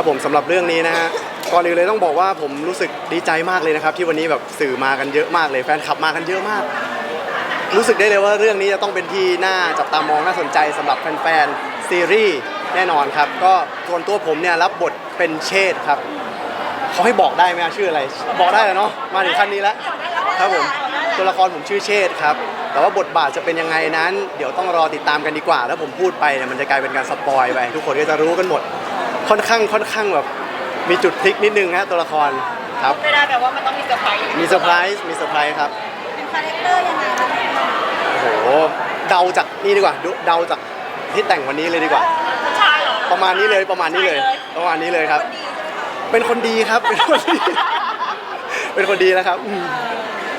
ครับผมสำหรับเรื่องนี้นะฮะก่อนอื่นเลยต้องบอกว่าผมรู้สึกดีใจมากเลยนะครับ ที่วันนี้แบบสื่อมากันเยอะมากเลยแฟนคลับมากันเยอะมาก รู้สึกได้เลยว่าเรื่องนี้จะต้องเป็นที่น่าจับตามองน่าสนใจสำหรับแฟนๆซีรีส์แน่นอนครับ ก็ส่วนตัวผมเนี่ยรับบทเป็นเชษฐ์ครับเขาให้บอกได้ไหมอะชื่ออะไร บอกได้แล้วเนาะมาถึงขั้นนี้แล้ว ครับผมตัวละครผมชื่อเชษฐ์ครับ แต่ว่าบทบาทจะเป็นยังไงนั้น เดี๋ยวต้องรอติดตามกันดีกว่า แล้วผมพูดไปเนี่ยมันจะกลายเป็นการสปอยไป ทุกคนก็จะรู้กันหมด ค่อนข้างค่อนข้างแบบมีจุดพลิกนิดนึงนะตัวละครครับ ไม่ได้แบบว่ามันต้องมีเซอร์ไพรส์มีเซอร์ไพรส์มีเซอร์ไพรส์ครับเป็นคาแรคเตอร์ยังไงคะโอ้โหเดาจากนี่ดีกว่าดูเดาจากที่แต่งวันนี้เลยดีกว่า ผู้ชายเหรอประมาณนี้เลยประมาณนี้เลย ประมาณนี้เลยครับ เป็นคนดีครับ เป็นคนดี เป็นคนดีแล้วครับอืม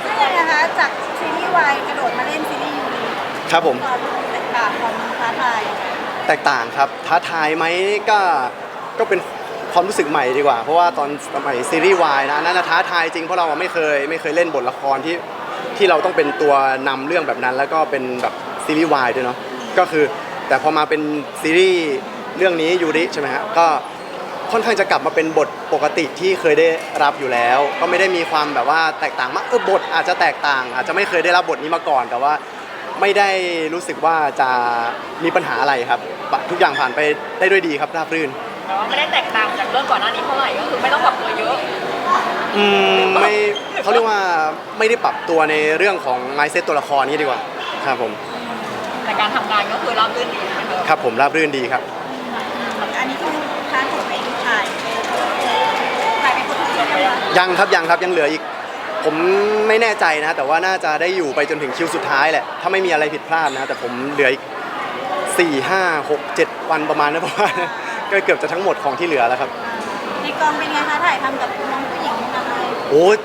ซึ่งยังไงคะจากซีรีส์วายกระโดดมาเล่นซีรีส์ยูริครับผม ความแตกต่างความท้าทาย แตกต่างครับท้าทายไหมก็ ก็เป็นความรู้สึกใหม่ดีกว่า เพราะว่าตอนสมัยซีรีส์วายนะนั่นท้าทายจริงเพราะเราอะไม่เคยไม่เคยเล่นบทละครที่ที่เราต้องเป็นตัวนำเรื่องแบบนั้น แล้วก็เป็นแบบซีรีส์วายด้วยเนาะก็คือแต่พอมาเป็นซีรีส์เรื่องนี้ยูริใช่ไหมฮะก็ค่อนข้างจะกลับมาเป็นบทปกติที่เคยได้รับอยู่แล้ว ก็ไม่ได้มีความแบบว่าแตกต่างมากเออบทอาจจะแตกต่าง อาจจะไม่เคยได้รับบทนี้มาก่อนแต่ว่า ไม่ได้รู้สึกว่าจะมีปัญหาอะไรครับ ทุกอย่างผ่านไปได้ด้วยดีครับราบรื่น แต่ว่าไม่ได้แตกต่างจากเรื่องก่อนหน้านี้เท่าไหร่ก็คือไม่ต้องปรับตัวเยอะ อืมไม่เขาเรียกว่าไม่ได้ปรับตัวในเรื่องของ mindset ตัวละครนี้ดีกว่าครับผมแต่การทำงานก็คือราบรื่นดีเหมือนเดิมครับผมราบรื่นดีครับ อันนี้คือท้าของไปถ่ายถ่ายไปคนเดียวไหมคะยังครับยังครับยังเหลืออีก ผมไม่แน่ใจนะแต่ว่าน่าจะได้อยู่ไปจนถึงคิวสุดท้ายแหละถ้าไม่มีอะไรผิดพลาดนะแต่ผมเหลืออีกสี่ห้าหกเจ็ดวันประมาณนั้นประมาณนั้น ก็เกือบจะทั้งหมดของที่เหลือแล้วครับในกองเป็นไงคะถ่ายทำกับน้องผู้หญิงนะคะโอ้ย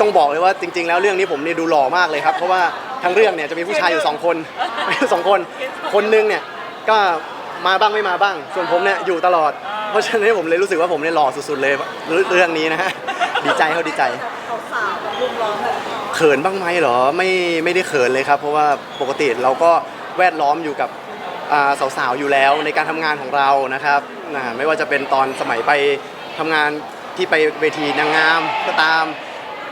ต้องบอกเลยว่าจริง ๆ แล้วเรื่องนี้ผมเนี่ยดูหล่อมากเลยครับ เพราะว่าทั้งเรื่องเนี่ยจะมีผู้ชายอยู่สองคนสองคน คนหนึงเนี่ยก็มาบ้างไม่มาบ้าง ส่วนผมเนี่ยอยู่ตลอด เพราะฉะนั้นผมเลยรู้สึกว่าผมเนี่ยหล่อสุดๆเลยเรื่องนี้นะฮะดีใจเขาดีใจสาวๆของลุงร้องแบบเขินบ้างไหมเหรอไม่ไม่ได้เขินเลยครับ เพราะว่าปกติเราก็แวดล้อมอยู่กับ อ่าสาวๆอยู่แล้วในการทำงานของเรานะครับนะไม่ว่าจะเป็นตอนสมัยไปทำงานที่ไปเวทีนางงามก็ตาม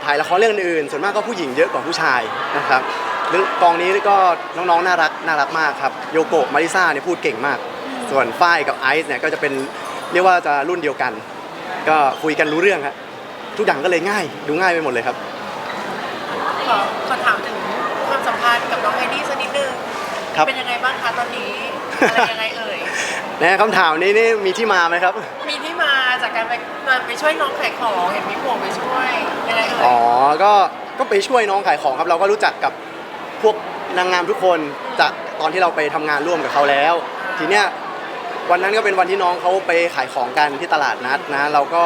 ถ่ายละครเรื่องอื่นส่วนมากก็ผู้หญิงเยอะกว่าผู้ชายนะครับเรื่องกองนี้ก็น้องๆน่ารักน่ารักมากครับโยโกะมาริซ่าเนี่ยพูดเก่งมาก ส่วนฝ้ายกับไอซ์เนี่ยก็จะเป็นเรียกว่าจะรุ่นเดียวกัน ก็คุยกันรู้เรื่องครับทุกอย่างก็เลยง่าย ดูง่ายไปหมดเลยครับ ขอขอถามถึงความสัมพันธ์กับน้องไฮดี้สักนิดนึง ครับ เป็นยังไงบ้างคะตอนนี้อะไรยังไงเอ่ยนะคำถามนี้นี่มีที่มาไหมครับ มีที่มาจากการไปมาไปช่วยน้องขายของเห็นมีผัวไปช่วยยังไงเอ่อ๋อยก็ก็ไปช่วยน้องขายของครับ เราก็รู้จักกับพวกนางงามทุกคนจากตอนที่เราไปทำงานร่วมกับเขาแล้ว ทีเนี้ยวันนั้นก็เป็นวันที่น้องเขาไปขายของกันที่ตลาดนัดนะ เราก็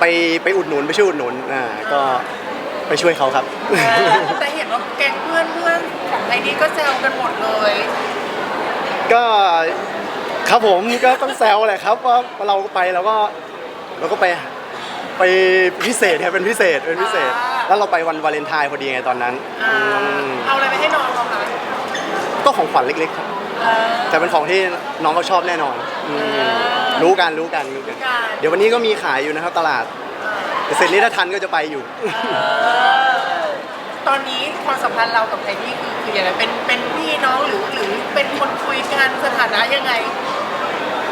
ไปไปอุดหนุนไปช่วยอุดหนุนอ่าก็ไปช่วยเขาครับแต่เห็นว่าแก๊งเพื่อนเพื่อน ของไฮดี้ก็แซวกันหมดเลย ก็ครับผมก็ต้องแซวแหละครับว่าเราไปเราก็เราก็ไปไปพิเศษเนี่ยเป็นพิเศษเป็นพิเศษแล้วเราไปวันวาเลนไทน์พอดีไงตอนนั้นอ่าอืมเอาอะไรไปให้น้องเขาคะก็ของขวัญเล็กๆครับเออ แต่เป็นของที่น้องเขาชอบแน่นอนอืมรู้กันรู้กันรู้กันการเดี๋ยววันนี้ก็มีขายอยู่นะครับตลาดแต่เสร็จนี้ถ้าทันก็จะไปอยู่ ตอนนี้ความสัมพันธ์เรากับไฮดี้คือคือยังไงเป็นเป็นพี่น้องหรือหรือเป็นคนคุยกันสถานะยังไง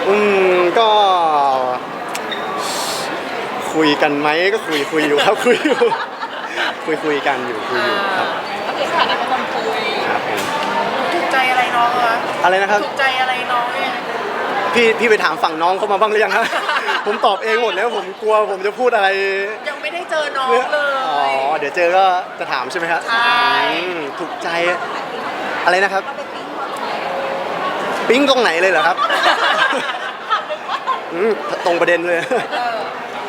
อืมก็ คุยกันไหมก็คุยคุยอยู่ครับ คุยอยู่คุยคุยกันอยู่คุยอยู่ครับก็คือสถานะเป็นคนคุยครับผมถูกใจอะไรน้องคะอะไรนะครับถูกใจอะไรน้องเนี่ย พี่พี่ไปถามฝั่งน้องเขามาบ้างหรือยังฮะ ผมตอบเองหมดแล้วผมกลัวผมจะพูดอะไรยังไม่ได้เจอน้องเลอ๋อยเดี๋ยวเจอก็จะถามใช่ไหมครับใช่อืมถูกใจอะไรนะครับ ปิ๊งตรงไหนเลยเหรอครับอืมตรงประเด็นเลย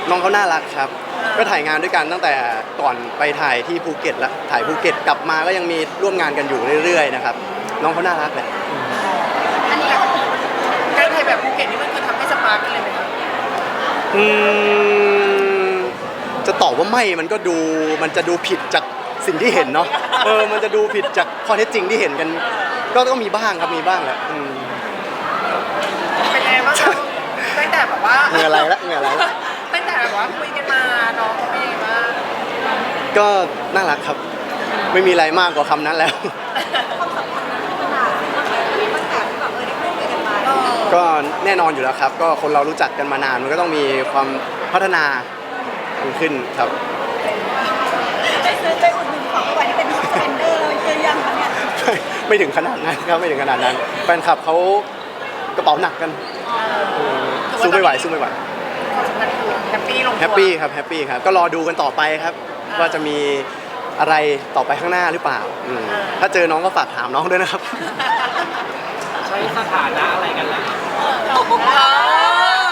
น้องเขาน่ารักครับ ก็ถ่ายงานด้วยกันตั้งแต่ก่อนไปถ่ายที่ภูเก็ตแล้วถ่ายภูเก็ตกลับมาก็ยังมีร่วมงานกันอยู่เรื่อยๆนะครับน้องเขาน่ารักแหละ อันนี้ การถ่ายแบบภูเก็ตนี่มันคือทำให้สปาร์กกันเลยไหมคะ อืมจะตอบว่าไม่มันก็ดูมันจะดูผิดจากสิ่งที่เห็นเนาะเออมันจะดูผิดจากข้อเท็จจริงที่เห็นกัน ก็ต้องมีบ้างครับมีบ้างแหละอืมเป็นไงบ้างคะตั้งแต่แบบว่าเหงื่อไหลละเหงื่อไหลละตั้งแต่แบบว่าคุยกันมาน้องเขาเป็นยังไงบ้างก็น่ารักครับ ไม่มีอะไรมากกว่าคำนั้นแล้ว ความสัมพันธ์นั้นพัฒนาขึ้นมากเลยตั้งแต่ ก็แน่นอนอยู่แล้วครับ ก็คนเรารู้จักกันมานานมันก็ต้องมีความพัฒนาขึ้นครับได้ซื้อได้อุดหนุนของวันที่เป็นสเปนเดอร์เยอะยังคะเนี่ยไม่ถึงขนาดนั้นครับไม่ถึงขนาดนั้น แฟนคลับเขากระเป๋าหนักกันสู้ไม่ไหวสู้ไม่ไหวความสัมพันธ์คือแฮปปี้ลงตัวแฮปปี้ครับแฮปปี้ครับ ก็รอดูกันต่อไปครับ ว่าจะมีอะไรต่อไปข้างหน้าหรือเปล่าอืมถ้าเจอน้องก็ฝากถามน้องด้วยนะครับ ใช้สถานะอะไรกันล่ะเออ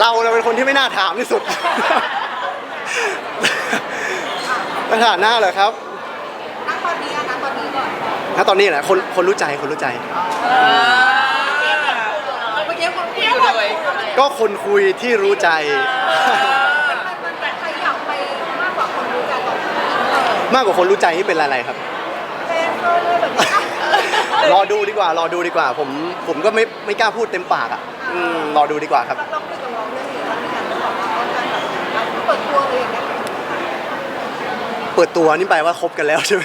เราเนี่ยเป็นคนที่ไม่น่าถามที่สุด สถานะเหรอครับณตอนนี้อะณตอนนี้ก่อนถ้าตอนนี้แหละคนคนรู้ใจคนรู้ใจเออเมื่อกี้คนคุยอยู่เลยก็คนคุยที่รู้ใจ มันมันมันขยับไปมากกว่าคนรู้จักก่อนมากกว่าคนรู้ใจที่เป็นอะไรครับ เป็นเออเลยแบบนี้ รอดูดีกว่ารอดูดีกว่า ผมผมก็ไม่ไม่กล้าพูดเต็มปากอะอืมรอดูดีกว่าครับลองคุยกับน้องเรื่องนี้ครับพี่กันบอกว่าต้องการแบบเปิดตัวเลยอย่างเงี้ยเปิดตัวนี่แปลว่าคบกันแล้วใช่ไหม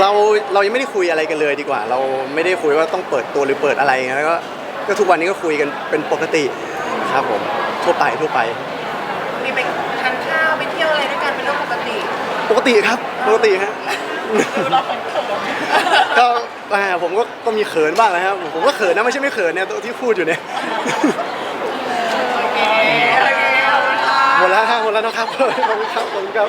เราเรายังไม่ได้คุยอะไรกันเลยดีกว่า เราไม่ได้คุยว่าต้องเปิดตัวหรือเปิดอะไรอย่างเงี้ยแล้วก็ก็ทุกวันนี้ก็คุยกันเป็นปกติครับผมทั่วไปทั่วไป มีไปทานข้าวไปเที่ยวอะไรด้วยกันเป็นเรื่องปกติ ปกติครับปกติฮะ เราเป็นเขินก็แหมผมก็ก็มีเขินบ้างนะครับ ผมก็เขินนะไม่ใช่ไม่เขินเนี่ยตัวที่พูดอยู่เนี่ย โอเคโอเคขอบคุณค่ะ หมดแล้วครับหมดแล้วนะครับขอบคุณครับขอบคุณครับ